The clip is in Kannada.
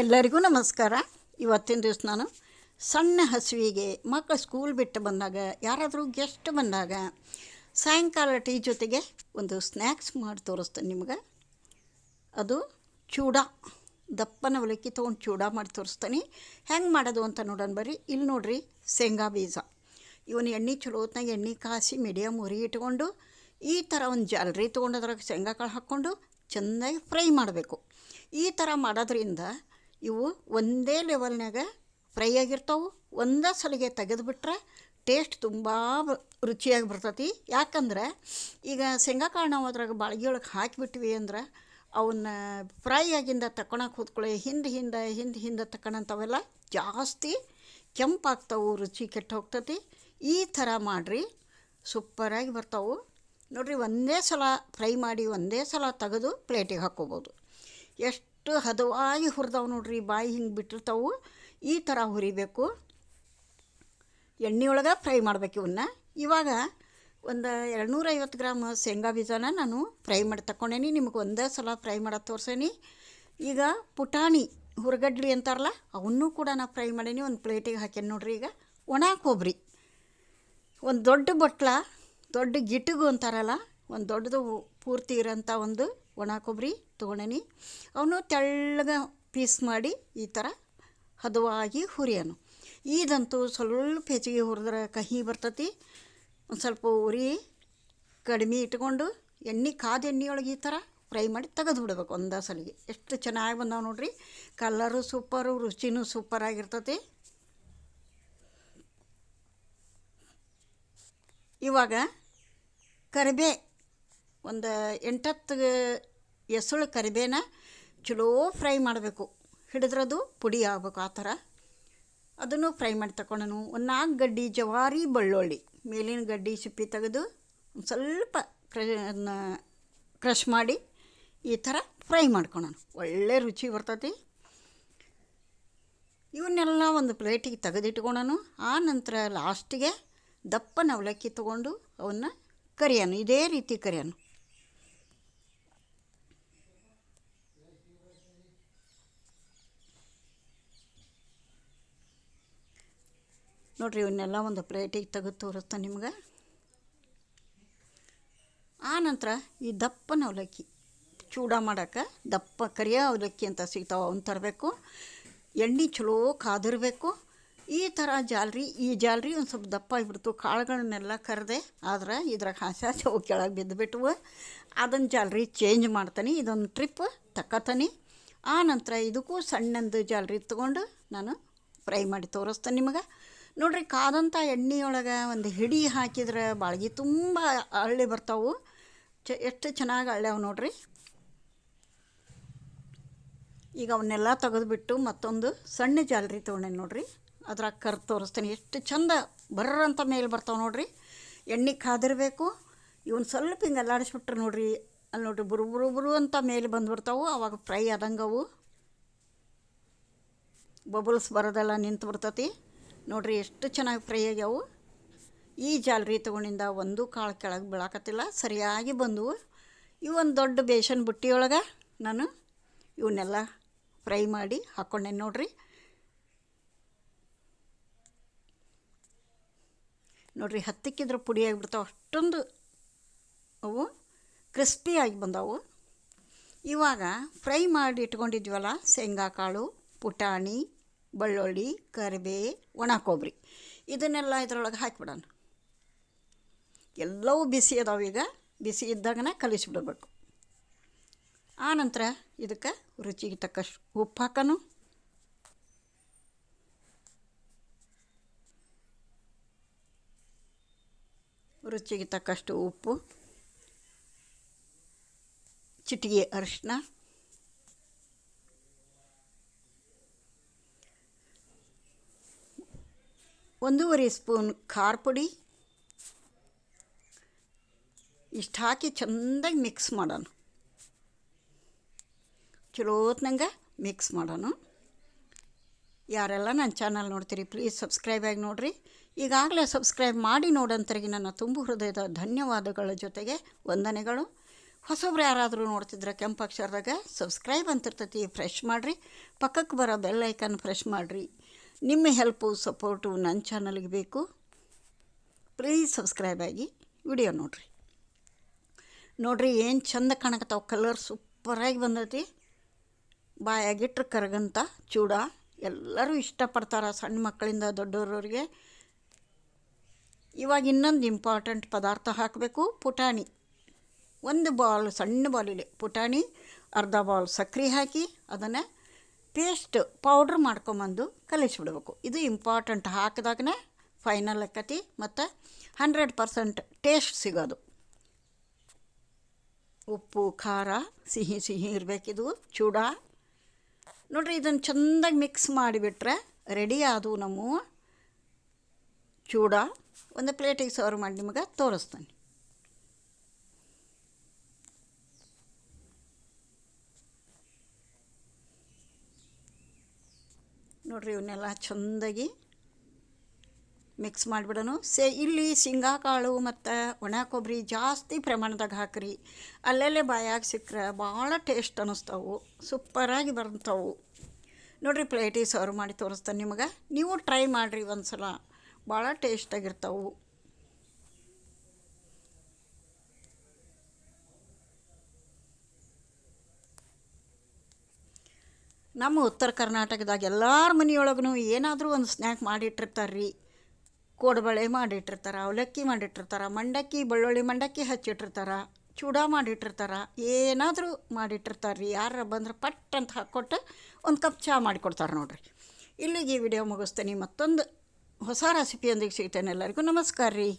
ಎಲ್ಲರಿಗೂ ನಮಸ್ಕಾರ. ಇವತ್ತಿನ ದಿವಸ ನಾನು ಸಣ್ಣ ಹಸುವಿಗೆ ಮಕ್ಕಳು ಸ್ಕೂಲ್ ಬಿಟ್ಟು ಬಂದಾಗ, ಯಾರಾದರೂ ಗೆಸ್ಟ್ ಬಂದಾಗ ಸಾಯಂಕಾಲ ಟೀ ಜೊತೆಗೆ ಒಂದು ಸ್ನ್ಯಾಕ್ಸ್ ಮಾಡಿ ತೋರಿಸ್ತೇನೆ ನಿಮ್ಗೆ. ಅದು ಚೂಡ. ದಪ್ಪನ ಅವಲಕ್ಕಿ ತೊಗೊಂಡು ಚೂಡ ಮಾಡಿ ತೋರಿಸ್ತೀನಿ. ಹೆಂಗೆ ಮಾಡೋದು ಅಂತ ನೋಡೋಣ ಬರ್ರಿ. ಇಲ್ಲಿ ನೋಡ್ರಿ, ಶೇಂಗಾ ಬೀಜ. ಇವನು ಎಣ್ಣೆ ಚಲೋ ಹೊತ್ನಾಗ ಎಣ್ಣೆ ಕಾಸಿ ಮೀಡಿಯಮ್ ಉರಿ ಇಟ್ಕೊಂಡು, ಈ ಥರ ಒಂದು ಜಾಲರಿ ತೊಗೊಂಡು ಅದ್ರಾಗ ಶೇಂಗಾ ಕಾಳು ಹಾಕ್ಕೊಂಡು, ಚೆನ್ನಾಗಿ ಫ್ರೈ ಮಾಡಬೇಕು. ಈ ಥರ ಮಾಡೋದ್ರಿಂದ ಇವು ಒಂದೇ ಲೆವೆಲ್ನಾಗ ಫ್ರೈ ಆಗಿರ್ತಾವೆ. ಒಂದೇ ಸಲಿಗೆ ತೆಗೆದುಬಿಟ್ರೆ ಟೇಸ್ಟ್ ತುಂಬ ರುಚಿಯಾಗಿ ಬರ್ತೈತಿ. ಯಾಕಂದ್ರೆ ಈಗ ಶೇಂಗಾ ಕಾಳು ನಾವು ಅದ್ರಾಗ ಬಾಳ್ಗೆ ಒಳಗೆ ಹಾಕಿಬಿಟ್ವಿ ಅಂದ್ರೆ ಅವನ್ನ ಫ್ರೈ ಆಗಿಂದ ತಕೊಳಕ್ಕೆ ಕೂತ್ಕೊಳ್ಳಿ ಹಿಂದೆ ಹಿಂದೆ ಹಿಂದೆ ಹಿಂದೆ ತಕ್ಕೊಳಂಥವೆಲ್ಲ ಜಾಸ್ತಿ ಕೆಂಪಾಗ್ತಾವೆ, ರುಚಿ ಕೆಟ್ಟು ಹೋಗ್ತತಿ. ಈ ಥರ ಮಾಡಿರಿ ಸೂಪರಾಗಿ ಬರ್ತಾವೆ. ನೋಡಿರಿ, ಒಂದೇ ಸಲ ಫ್ರೈ ಮಾಡಿ, ಒಂದೇ ಸಲ ತೆಗೆದು ಪ್ಲೇಟಿಗೆ ಹಾಕ್ಕೋಬೋದು. ಎಷ್ಟು ಹದವಾಗಿ ಹುರಿದವು ನೋಡ್ರಿ ಬಾಯಿ ಹಿಂಗೆ ಬಿಟ್ಟಿರ್ತಾವು, ಈ ಥರ ಹುರಿಬೇಕು. ಎಣ್ಣೆ ಒಳಗೆ ಫ್ರೈ ಮಾಡಬೇಕು ಇವನ್ನ ಇವಾಗ ಒಂದು ಎರಡುನೂರೈವತ್ತು ಗ್ರಾಮ್ ಶೇಂಗಾ ಬೀಜನ ನಾನು ಫ್ರೈ ಮಾಡಿ ತಗೊಂಡೇನಿ ನಿಮಗೆ ಒಂದೇ ಸಲ ಫ್ರೈ ಮಾಡೋದು ತೋರ್ಸೇನಿ. ಈಗ ಪುಟಾಣಿ ಹುರಗಡ್ಲಿ ಅಂತಾರಲ್ಲ, ಅವನ್ನೂ ಕೂಡ ನಾನು ಫ್ರೈ ಮಾಡೀನಿ. ಒಂದು ಪ್ಲೇಟಿಗೆ ಹಾಕೇನಿ ನೋಡ್ರಿ ಈಗ. ಒಣ ಕೊಬ್ಬರಿ ಒಂದು ದೊಡ್ಡ ಬೊಟ್ಲ, ದೊಡ್ಡ ಗಿಟಗು ಅಂತಾರಲ್ಲ, ಒಂದು ದೊಡ್ಡದು ಪೂರ್ತಿ ಇರೋಂಥ ಒಂದು ಒಣ ಕೊಬ್ಬರಿ ತೊಗೊಂಡೇನಿ ಅವನು ತೆಳ್ಳಗ ಪೀಸ್ ಮಾಡಿ ಈ ಥರ ಹದವಾಗಿ ಹುರಿಯೋನು. ಇದಂತೂ ಸ್ವಲ್ಪ ಹೆಚ್ಚಿಗೆ ಹುರಿದ್ರೆ ಕಹಿ ಬರ್ತತಿ. ಒಂದು ಸ್ವಲ್ಪ ಉರಿ, ಕಡಿಮೆ ಇಟ್ಕೊಂಡು ಎಣ್ಣೆ, ಕಾದ ಎಣ್ಣೆಯೊಳಗೆ ಈ ಥರ ಫ್ರೈ ಮಾಡಿ ತೆಗೆದು ಬಿಡ್ಬೇಕು ಒಂದೇ ಸಲಿಗೆ. ಎಷ್ಟು ಚೆನ್ನಾಗಿ ಬಂದಾವೆ ನೋಡ್ರಿ. ಕಲ್ಲರು ಸೂಪರು, ರುಚಿನೂ ಸೂಪರಾಗಿರ್ತತಿ ಇವಾಗ ಕರಿಬೇ ಒಂದು ಎಂಟತ್ತು ಎಸಳು ಕರಿಬೇನ ಚಲೋ ಫ್ರೈ ಮಾಡಬೇಕು. ಹಿಡಿದ್ರದು ಪುಡಿ ಆಗಬೇಕು ಆ ಥರ. ಅದನ್ನು ಫ್ರೈ ಮಾಡಿ ತಗೊಂಡನು ಒಂದು ನಾಲ್ಕು ಗಡ್ಡಿ ಜವಾರಿ ಬೆಳ್ಳುಳ್ಳಿ. ಮೇಲಿನ ಗಡ್ಡಿ ಸಿಪ್ಪಿ ತೆಗೆದು ಒಂದು ಸ್ವಲ್ಪ ಕ್ರ ಮಾಡಿ ಈ ಥರ ಫ್ರೈ ಮಾಡ್ಕೊಳೋಣ ಒಳ್ಳೆ ರುಚಿ ಬರ್ತತಿ. ಇವನ್ನೆಲ್ಲ ಒಂದು ಪ್ಲೇಟಿಗೆ ತೆಗೆದಿಟ್ಕೊಳನು. ಆ ನಂತರ ಲಾಸ್ಟಿಗೆ ದಪ್ಪನ ಅವಲಕ್ಕಿ ತೊಗೊಂಡು ಅವನ್ನ ಕರಿಯೋನು. ಇದೇ ರೀತಿ ಕರಿಯೋನು. ನೋಡ್ರಿ, ಇವನ್ನೆಲ್ಲ ಒಂದು ಪ್ಲೇಟಿಗೆ ತೆಗೆದು ತೋರಿಸ್ತಾನೆ ನಿಮ್ಗೆ. ಆ ನಂತರ ಈ ದಪ್ಪನ ಅವಲಕ್ಕಿ, ಚೂಡ ಮಾಡೋಕೆ ದಪ್ಪ ಕರಿಯ ಅವಲಕ್ಕಿ ಅಂತ ಸಿಗ್ತಾವೆ ಅವನ್ನ ತರಬೇಕು. ಎಣ್ಣೆ ಚಲೋ ಕಾದಿರಬೇಕು. ಈ ಥರ ಜಾಲ್ರಿ, ಈ ಜಾಲ್ರಿ ಒಂದು ಸ್ವಲ್ಪ ದಪ್ಪ ಆಗಿಬಿಡ್ತು. ಕಾಳುಗಳನ್ನೆಲ್ಲ ಕರೆದೆ, ಆದ್ರೆ ಇದ್ರಾಗ ಹಾಸ್ಯ ಅವು ಕೆಳಗೆ ಬಿದ್ದುಬಿಟ್ವು ಅದನ್ನು ಜಾಲ್ರಿ ಚೇಂಜ್ ಮಾಡ್ತಾನೆ, ಇದೊಂದು ಟ್ರಿಪ್ ತಕ್ಕತಾನೆ ಆ ನಂತರ ಇದಕ್ಕೂ ಸಣ್ಣಂದು ಜಾಲ್ರಿ ತೊಗೊಂಡು ನಾನು ಫ್ರೈ ಮಾಡಿ ತೋರಿಸ್ತೇನೆ ನಿಮಗೆ. ನೋಡ್ರಿ ಕಾದಂಥ ಎಣ್ಣೆಯೊಳಗೆ ಒಂದು ಹಿಡಿ ಹಾಕಿದ್ರೆ ಬಾಳ್ಗಿ ತುಂಬ ಅಳ್ಳಿ ಬರ್ತಾವು. ಚ, ಎಷ್ಟು ಚೆನ್ನಾಗಿ ಅಳ್ಳ್ಯಾವ ನೋಡ್ರಿ. ಈಗ ಅವನ್ನೆಲ್ಲ ತೆಗೆದುಬಿಟ್ಟು ಮತ್ತೊಂದು ಸಣ್ಣ ಜಾಲರಿ ತೊಗೊಂಡೆ ನೋಡ್ರಿ. ಅದ್ರಾಗ ಕರ್ ತೋರಿಸ್ತೀನಿ. ಎಷ್ಟು ಚಂದ ಬರ್ರಂತ ಮೇಲೆ ಬರ್ತಾವೆ ನೋಡ್ರಿ. ಎಣ್ಣೆ ಕಾದಿರಬೇಕು. ಇವನು ಸ್ವಲ್ಪ ಹಿಂಗೆ ಅಲ್ಲಾಡಿಸ್ಬಿಟ್ರೆ ನೋಡ್ರಿ ಅಲ್ಲಿ ನೋಡ್ರಿ ಬುರು ಬುರು ಬುರು ಅಂತ ಮೇಲೆ ಬಂದ್ಬಿಡ್ತಾವು ಅವಾಗ ಫ್ರೈ ಆದಂಗೆ ಅವು ಬಬಲ್ಸ್ ಬರೋದೆಲ್ಲ ನಿಂತು ಬಿಡ್ತತಿ. ನೋಡ್ರಿ ಎಷ್ಟು ಚೆನ್ನಾಗಿ ಫ್ರೈ ಆಗ್ಯಾವು. ಈ ಜಾಲರಿ ತೊಗೊಂಡಿಂದ ಒಂದು ಕಾಳು ಕೆಳಗೆ ಬೀಳಾಕತ್ತಿಲ್ಲ, ಸರಿಯಾಗಿ ಬಂದವು ಇವೊಂದು ದೊಡ್ಡ ಬೇಸನ್ ಬುಟ್ಟಿಯೊಳಗೆ ನಾನು ಇವನ್ನೆಲ್ಲ ಫ್ರೈ ಮಾಡಿ ಹಾಕ್ಕೊಂಡೆ ನೋಡ್ರಿ. ನೋಡ್ರಿ ಹತ್ತಿಕ್ಕಿದ್ರೆ ಪುಡಿ ಆಗಿಬಿಡ್ತಾವೆ, ಅಷ್ಟೊಂದು ಅವು ಕ್ರಿಸ್ಪಿಯಾಗಿ ಬಂದವು. ಇವಾಗ ಫ್ರೈ ಮಾಡಿ ಇಟ್ಕೊಂಡಿದ್ವಲ್ಲ ಶೇಂಗಾ ಕಾಳು ಪುಟಾಣಿ ಬೆಳ್ಳುಳ್ಳಿ, ಕರಿಬೇ, ಒಣ ಕೊಬ್ಬರಿ. ಇದನ್ನೆಲ್ಲ ಇದ್ರೊಳಗೆ ಹಾಕಿಬಿಡೋಣ ಎಲ್ಲವೂ ಬಿಸಿ ಅದಾವ ಈಗ. ಬಿಸಿ ಇದ್ದಾಗನ ಕಲಿಸಿಬಿಡಬೇಕು ಆನಂತರ ಇದಕ್ಕೆ ರುಚಿಗೆ ತಕ್ಕಷ್ಟು ಉಪ್ಪು ಹಾಕನು ರುಚಿಗೆ ತಕ್ಕಷ್ಟು ಉಪ್ಪು. ಚಿಟಿಗೆ ಅರಿಶಿನ ಒಂದೂವರೆ ಸ್ಪೂನ್ ಖಾರ ಪುಡಿ. ಇಷ್ಟು ಹಾಕಿ ಚೆಂದಾಗಿ ಮಿಕ್ಸ್ ಮಾಡೋಣ ಚಲೋತ್ನಂಗೆ ಮಿಕ್ಸ್ ಮಾಡೋಣ ಯಾರೆಲ್ಲ ನನ್ನ ಚಾನಲ್ ನೋಡ್ತೀರಿ ಪ್ಲೀಸ್ ಸಬ್ಸ್ಕ್ರೈಬ್ ಆಗಿ ನೋಡಿರಿ. ಈಗಾಗಲೇ ಸಬ್ಸ್ಕ್ರೈಬ್ ಮಾಡಿ ನೋಡೋಂಥರಿಗೆ ನನ್ನ ತುಂಬು ಹೃದಯದ ಧನ್ಯವಾದಗಳ ಜೊತೆಗೆ ವಂದನೆಗಳು. ಹೊಸಬ್ರು ಯಾರಾದರೂ ನೋಡ್ತಿದ್ರೆ ಕೆಂಪು ಅಕ್ಷರದಾಗ ಸಬ್ಸ್ಕ್ರೈಬ್ ಅಂತಿರ್ತೈತಿ ಫ್ರೆಶ್ ಮಾಡಿರಿ. ಪಕ್ಕಕ್ಕೆ ಬರೋ ಬೆಲ್ ಐಕನ್ ಫ್ರೆಶ್ ಮಾಡಿರಿ. ನಿಮ್ಮ ಹೆಲ್ಪು ಸಪೋರ್ಟು ನನ್ನ ಚಾನಲ್ಗೆ ಬೇಕು. ಪ್ಲೀಸ್ ಸಬ್ಸ್ಕ್ರೈಬ್ ಆಗಿ ವಿಡಿಯೋ ನೋಡಿರಿ. ನೋಡಿರಿ ಏನು ಚಂದ ಕಾಣಕತ್ತಾವ ಕಲರ್ ಸೂಪರಾಗಿ ಬಂದೈತಿ. ಬಾಯಾಗಿಟ್ರೆ ಕರಗಂತ, ಚೂಡ, ಎಲ್ಲರೂ ಇಷ್ಟಪಡ್ತಾರೆ ಸಣ್ಣ ಮಕ್ಕಳಿಂದ ದೊಡ್ಡವ್ರವ್ರಿಗೆ ಇವಾಗ ಇನ್ನೊಂದು ಇಂಪಾರ್ಟೆಂಟ್ ಪದಾರ್ಥ ಹಾಕಬೇಕು, ಪುಟಾಣಿ. ಒಂದು ಬಾಲ್ ಸಣ್ಣ ಬಾಲಿಲೆ ಪುಟಾಣಿ, ಅರ್ಧ ಬಾಲ್ ಸಕ್ಕರೆ ಹಾಕಿ, ಅದನ್ನು ಪೇಸ್ಟ್ ಪೌಡ್ರ್ ಮಾಡ್ಕೊಂಬಂದು ಕಲಿಸ್ಬಿಡ್ಬೇಕು. ಇದು ಇಂಪಾರ್ಟೆಂಟ್ ಹಾಕಿದಾಗನೇ ಫೈನಲ್ ಆಕತಿ ಮತ್ತು ಹಂಡ್ರೆಡ್ ಪರ್ಸೆಂಟ್ ಟೇಸ್ಟ್ ಸಿಗೋದು. ಉಪ್ಪು, ಖಾರ, ಸಿಹಿ ಸಿಹಿ ಇರಬೇಕಿದು ಚೂಡ. ನೋಡ್ರಿ, ಇದನ್ನು ಚೆಂದಾಗಿ ಮಿಕ್ಸ್ ಮಾಡಿಬಿಟ್ರೆ ರೆಡಿ ಆದವು ನಮ್ಮ ಚೂಡ. ಒಂದು ಪ್ಲೇಟಿಗೆ ಸರ್ವ್ ಮಾಡಿ ನಿಮಗೆ ತೋರಿಸ್ತಾನೆ. ನೋಡ್ರಿ ಇವನ್ನೆಲ್ಲ ಚಂದಾಗಿ ಮಿಕ್ಸ್ ಮಾಡಿಬಿಡೋನು. ಸೇ, ಇಲ್ಲಿ ಶೇಂಗಾ ಕಾಳು ಮತ್ತು ಒಣ ಕೊಬ್ಬರಿ ಜಾಸ್ತಿ ಪ್ರಮಾಣದಾಗ ಹಾಕ್ರಿ. ಅಲ್ಲಲ್ಲೇ ಬಾಯಾಗ ಸಿಕ್ಕರೆ ಭಾಳ ಟೇಸ್ಟ್ ಅನ್ನಿಸ್ತಾವು. ಸೂಪರಾಗಿ ಬರ್ತಾವು. ನೋಡಿರಿ ಪ್ಲೇಟಿಗೆ ಸರ್ವ್ ಮಾಡಿ ತೋರಿಸ್ತಾನೆ ನಿಮಗೆ. ನೀವು ಟ್ರೈ ಮಾಡಿರಿ ಒಂದು ಸಲ ಭಾಳ ಟೇಸ್ಟಾಗಿರ್ತಾವು ನಮ್ಮ ಉತ್ತರ ಕರ್ನಾಟಕದಾಗ ಎಲ್ಲರ ಮನೆಯೊಳಗೂ ಏನಾದರೂ ಒಂದು ಸ್ನ್ಯಾಕ್ ಮಾಡಿಟ್ಟಿರ್ತಾರೆ ರೀ ಕೋಡ್ಬಳೆ ಮಾಡಿಟ್ಟಿರ್ತಾರೆ, ಅವಲಕ್ಕಿ ಮಾಡಿಟ್ಟಿರ್ತಾರೆ, ಮಂಡಕ್ಕಿ, ಬೆಳ್ಳುಳ್ಳಿ ಮಂಡಕ್ಕಿ ಹಚ್ಚಿಟ್ಟಿರ್ತಾರೆ, ಚೂಡ ಮಾಡಿಟ್ಟಿರ್ತಾರೆ, ಏನಾದರೂ ಮಾಡಿಟ್ಟಿರ್ತಾರೆ ರೀ ಯಾರ ಬಂದ್ರೆ ಪಟ್ ಅಂತ ಹಾಕ್ಕೊಟ್ಟು ಒಂದು ಕಪ್ ಚಹಾ ಮಾಡಿಕೊಡ್ತಾರೆ ನೋಡಿರಿ. ಇಲ್ಲಿಗೆ ಈ ವಿಡಿಯೋ ಮುಗಿಸ್ತೀನಿ. ಮತ್ತೊಂದು ಹೊಸ ರೆಸಿಪಿಯೊಂದಿಗೆ ಸಿಗ್ತೇನೆ. ಎಲ್ಲರಿಗೂ ನಮಸ್ಕಾರ ರೀ.